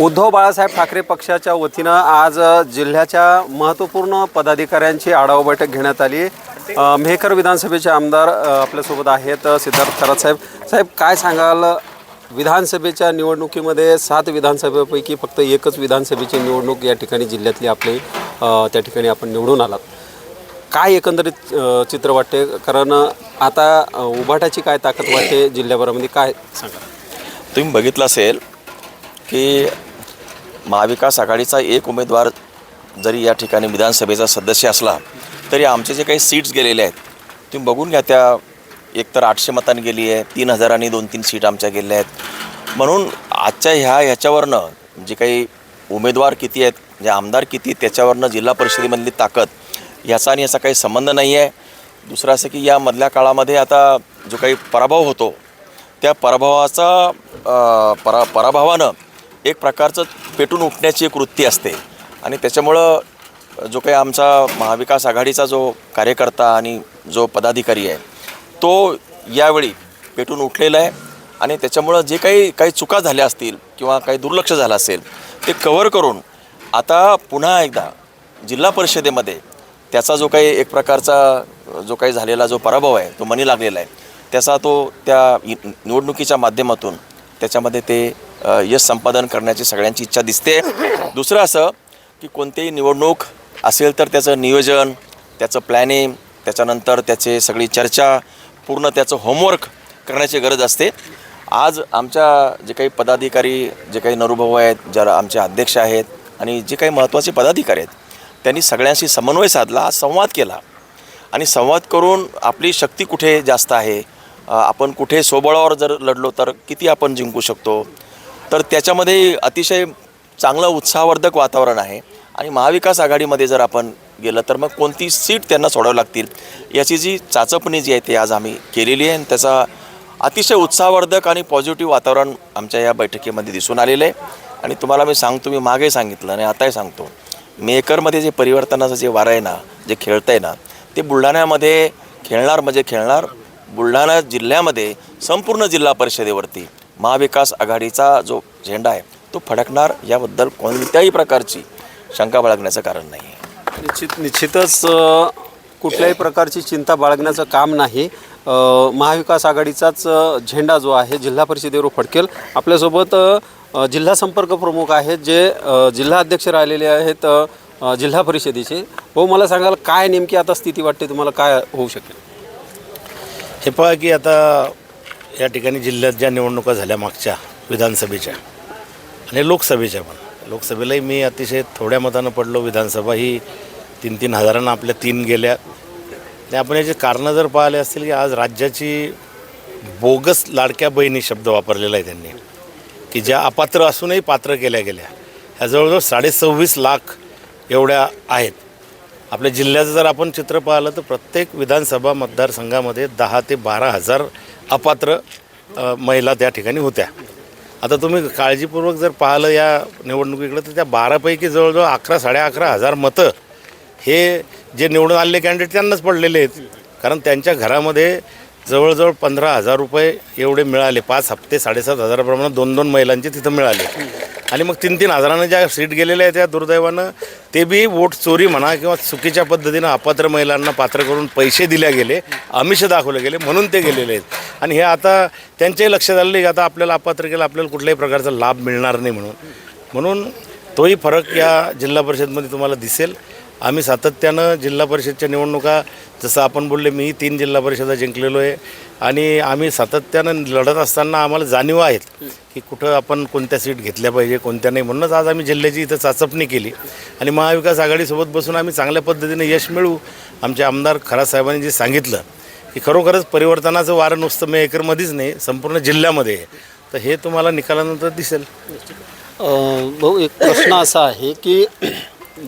उद्धव बाळासाहेब ठाकरे पक्षाच्या वतीनं आज जिल्ह्याच्या महत्त्वपूर्ण पदाधिकाऱ्यांची आढावा बैठक घेण्यात आली. मेहकर विधानसभेचे आमदार आपल्यासोबत आहेत सिद्धार्थ खरात साहेब. साहेब काय सांगाल? विधानसभेच्या निवडणुकीमध्ये सात विधानसभेपैकी फक्त एकच विधानसभेची निवडणूक या ठिकाणी जिल्ह्यातली आपली त्या ठिकाणी आपण निवडून आलात. काय एकंदरीत चित्र वाटते? कारण आता अ, उभाटाची काय ताकद वाटते जिल्ह्याभरामध्ये? काय सांगा तुम्ही बघितलं असेल की महाविकास आघाडीचा एक उमेदवार जरी या ठिकाणी विधानसभेचा सदस्य असला तरी आमचे जे काही सीट्स गेलेले आहेत तुम्ही बघून घ्या त्या. एकतर आठशे मतांनी गेली आहे तीन हजारांनी दोन तीन सीट आमच्या गेल्या आहेत. म्हणून आजच्या ह्या ह्याच्यावरनं जे काही उमेदवार किती आहेत जे आमदार किती त्याच्यावरनं जिल्हा परिषदेमधली ताकद याचा आणि याचा काही संबंध नाही आहे. दुसरं असं की या मधल्या काळामध्ये आता जो काही पराभव होतो त्या पराभवाचा परा पराभवानं एक प्रकारचं पेटून उठण्याची एक वृत्ती असते. आणि त्याच्यामुळं जो काही आमचा महाविकास आघाडीचा जो कार्यकर्ता आणि जो पदाधिकारी आहे तो यावेळी पेटून उठलेला आहे. आणि त्याच्यामुळं जे काही काही चुका झाल्या असतील किंवा काही दुर्लक्ष झालं असेल ते कवर करून आता पुन्हा एकदा जिल्हा परिषदेमध्ये त्याचा जो काही एक प्रकारचा जो काही झालेला जो पराभव आहे तो मनी लागलेला आहे त्याचा तो त्या निवडणुकीच्या माध्यमातून त्याच्यामध्ये ते यश संपादन करण्याची सगळ्यांची इच्छा दिसते. दुसरं असं की कोणतीही निवडणूक असेल तर त्याचं नियोजन त्याचं प्लॅनिंग त्याच्यानंतर त्याचे सगळी चर्चा पूर्ण त्याचं होमवर्क करण्याची गरज असते. आज आमच्या जे काही पदाधिकारी जे काही नरुभाऊ आहेत ज्या आमचे अध्यक्ष आहेत आणि जे काही महत्त्वाचे पदाधिकारी आहेत त्यांनी सगळ्यांशी समन्वय साधला संवाद केला. आणि संवाद करून आपली शक्ती कुठे जास्त आहे? आपण कुठे सोबळावर जर लढलो तर किती आपण जिंकू शकतो? तर त्याच्यामध्ये अतिशय चांगलं उत्साहवर्धक वातावरण आहे. आणि महाविकास आघाडीमध्ये जर आपण गेलं तर मग कोणती सीट त्यांना सोडावं लागतील? याची जी चाचपणी जी आहे ती आज आम्ही केलेली आहे आणि त्याचा अतिशय उत्साहवर्धक आणि पॉझिटिव्ह वातावरण आमच्या या बैठकीमध्ये दिसून आलेलं आहे. आणि तुम्हाला मी सांगतो मी मागे सांगितलं आणि आताही सांगतो. मेकरमध्ये जे परिवर्तनाचं जे वारं आहे ना जे खेळतं आहे ना ते बुलढाण्यामध्ये खेळणार म्हणजे खेळणार. बुलढाणा जिल्ह्यामध्ये संपूर्ण जिल्हा परिषदेवरती महाविकास आघाडीचा जो झेंडा आहे तो फडकणार याबद्दल कोणत्याही प्रकारची शंका बाळगण्याचं कारण नाही आहे निश्चित निश्चितच कुठल्याही प्रकारची चिंता बाळगण्याचं काम नाही. महाविकास आघाडीचाच झेंडा जो आहे जिल्हा परिषदेवर फडकेल. आपल्यासोबत जिल्हा संपर्क प्रमुख आहेत जे जिल्हा अध्यक्ष राहिलेले आहेत जिल्हा परिषदेचे. हो मला सांगाल काय नेमकी आता स्थिती वाटते? तुम्हाला काय होऊ शकेल? हे पहा की आता या ठिकाणी जिल्ह्यात ज्या निवडणुका झाल्या मागच्या विधानसभेच्या आणि लोकसभेच्या पण. लोकसभेलाही मी अतिशय थोड्या मतानं पडलो. विधानसभा ही तीन तीन हजारांना आपल्या तीन गेल्या. आणि आपण याची कारणं जर पाहिले असतील की आज राज्याची बोगस लाडक्या बहिणी शब्द वापरलेला आहे त्यांनी. की ज्या अपात्र असूनही पात्र केल्या गेल्या. ह्या जवळजवळ साडेसव्वीस लाख एवढ्या आहेत. आपल्या जिल्ह्याचं जर आपण चित्र पाहिलं तर प्रत्येक विधानसभा मतदारसंघामध्ये दहा ते बारा हजार अपात्र महिला त्या ठिकाणी होत्या. आता तुम्ही काळजीपूर्वक जर पाहिलं या निवडणुकीकडे तर त्या बारापैकी जवळजवळ अकरा साडे अकरा हजार मतं हे जे निवडून आलेले कॅन्डिडेट त्यांनाच पडलेले आहेत. कारण त्यांच्या घरामध्ये जवळजवळ पंधरा हजार रुपये एवढे मिळाले. पाच हप्ते साडेसात हजाराप्रमाणे दोन दोन महिलांचे तिथं मिळाले. आणि मग तीन तीन हजारानं ज्या सीट गेलेल्या आहेत त्या दुर्दैवानं ते बी वोट चोरी म्हणा किंवा चुकीच्या पद्धतीनं अपात्र महिलांना पात्र करून पैसे दिले गेले आमिष दाखवले गेले म्हणून ते गेलेले आहेत. आणि हे आता त्यांच्याही लक्षात आलेलं की आता आपल्याला अपात्र केलं आपल्याला कुठल्याही प्रकारचा लाभ मिळणार नाही म्हणून. म्हणून तोही फरक या जिल्हा परिषदमध्ये तुम्हाला दिसेल. आम्ही सातत्यानं जिल्हा परिषदच्या निवडणुका जसं आपण बोलले मी तीन जिल्हा परिषदा जिंकलेलो आहे. आणि आम्ही सातत्यानं लढत असताना आम्हाला जाणीव आहेत की कुठं आपण कोणत्या सीट घेतल्या पाहिजे कोणत्या नाही. म्हणूनच आज आम्ही जिल्ह्याची इथं चाचपणी केली. आणि महाविकास आघाडीसोबत बसून आम्ही चांगल्या पद्धतीने यश मिळवू आमचे आमदार खरा साहेबांनी जे सांगितलं की खरोखरच परिवर्तनाचं वारं नुसतं मे एकरमध्येच नाही संपूर्ण जिल्ह्यामध्ये आहे. तर हे तुम्हाला निकालानंतर दिसेल. भाऊ एक प्रश्न असा आहे की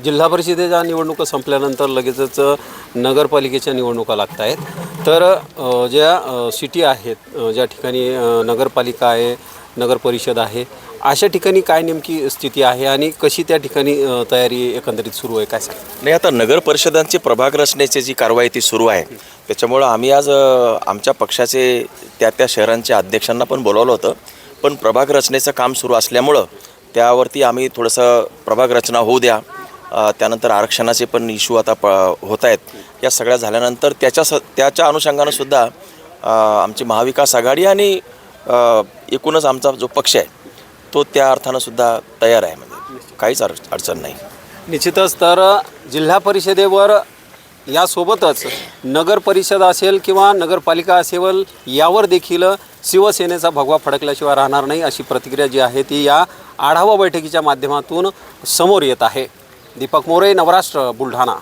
जिल्हा परिषदेच्या निवडणुका संपल्यानंतर लगेचच नगरपालिकेच्या निवडणुका लागत आहेत. तर ज्या सिटी आहेत ज्या ठिकाणी नगरपालिका आहे नगर परिषद आहे अशा ठिकाणी काय नेमकी स्थिती आहे आणि कशी त्या ठिकाणी तयारी एकंदरीत सुरू आहे? काय नाही आता नगर परिषदांची प्रभाग रचनेची जी कारवाई ती सुरू आहे. त्याच्यामुळं आम्ही आज आमच्या पक्षाचे त्या त्या शहरांच्या अध्यक्षांना पण बोलावलं होतं. पण प्रभाग रचनेचं काम सुरू असल्यामुळं त्यावरती आम्ही थोडंसं प्रभाग रचना होऊ द्या त्यानंतर आरक्षणाचे पण इश्यू आता प होत आहेत या सगळ्या झाल्यानंतर त्याच्या स त्याच्या अनुषंगानं सुद्धा आमची महाविकास आघाडी आणि एकूणच आमचा जो पक्ष आहे तो त्या अर्थानं सुद्धा तयार आहे. म्हणजे काहीच अड अडचण नाही. निश्चितच तर जिल्हा परिषदेवर यासोबतच नगर परिषद असेल किंवा नगरपालिका असेल यावर देखील शिवसेनेचा भगवा फडकल्याशिवाय राहणार नाही अशी प्रतिक्रिया जी आहे ती या आढावा बैठकीच्या माध्यमातून समोर येत आहे. दीपक मोरे नवराष्ट्र बुलढाणा.